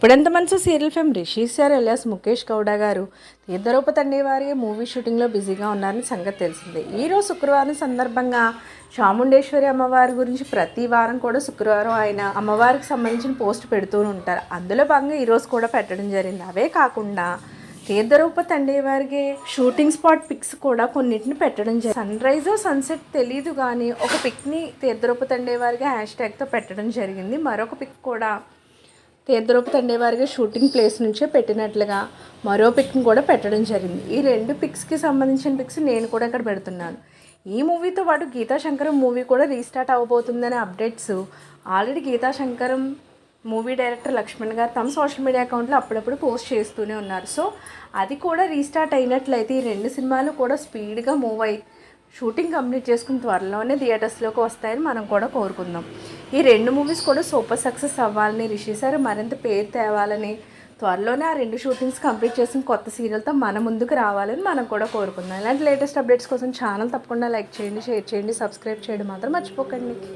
ఇప్పుడెంత మంచి serial fame Rishi sir alias Mukesh Gowda గారు తీర్థరూప తండ్రి వారి మూవీ షూటింగ్లో బిజీగా ఉన్నారని సంగతి తెలిసిందే. ఈరోజు శుక్రవారం సందర్భంగా చాముండేశ్వరి అమ్మవారి గురించి ప్రతి వారం కూడా శుక్రవారం ఆయన అమ్మవారికి సంబంధించిన పోస్ట్ పెడుతూ ఉంటారు. అందులో భాగంగా ఈరోజు కూడా పెట్టడం జరిగింది. అవే కాకుండా తీర్థరూప తండ్రి వారికి షూటింగ్ స్పాట్ పిక్స్ కూడా కొన్నిటిని పెట్టడం జరిగింది. సన్ రైజ్ సన్సెట్ తెలియదు కానీ ఒక పిక్ని తీర్థరూప తండ్రి వారికి హ్యాష్ ట్యాగ్తో పెట్టడం జరిగింది. మరొక పిక్ కూడా తీర్థరూప తండేవారిగా షూటింగ్ ప్లేస్ నుంచే పెట్టినట్లుగా మరో పిక్ని కూడా పెట్టడం జరిగింది. ఈ రెండు పిక్స్కి సంబంధించిన పిక్స్ నేను కూడా ఇక్కడ పెడుతున్నాను. ఈ మూవీతో పాటు గీతా శంకరం మూవీ కూడా restart అవ్వబోతుందనే updates already Geetha Shankaram movie director Lakshman గారు తమ సోషల్ మీడియా అకౌంట్లో అప్పుడప్పుడు పోస్ట్ చేస్తూనే ఉన్నారు. సో అది కూడా రీస్టార్ట్ అయినట్లయితే ఈ రెండు సినిమాలు కూడా స్పీడ్గా మూవ్ అయి షూటింగ్ కంప్లీట్ చేసుకుని త్వరలోనే థియేటర్స్లోకి వస్తాయని మనం కూడా కోరుకుందాం. ఈ రెండు మూవీస్ కూడా సూపర్ సక్సెస్ అవ్వాలని రిషి సార్ మరింత పేరు తేవాలని త్వరలోనే ఆ రెండు షూటింగ్స్ కంప్లీట్ చేసిన కొత్త సీరియల్తో మన ముందుకు రావాలని మనం కూడా కోరుకుందాం. ఇలాంటి లేటెస్ట్ అప్డేట్స్ కోసం ఛానల్ తప్పకుండా లైక్ చేయండి షేర్ చేయండి సబ్స్క్రైబ్ చేయడం మాత్రం మర్చిపోకండి.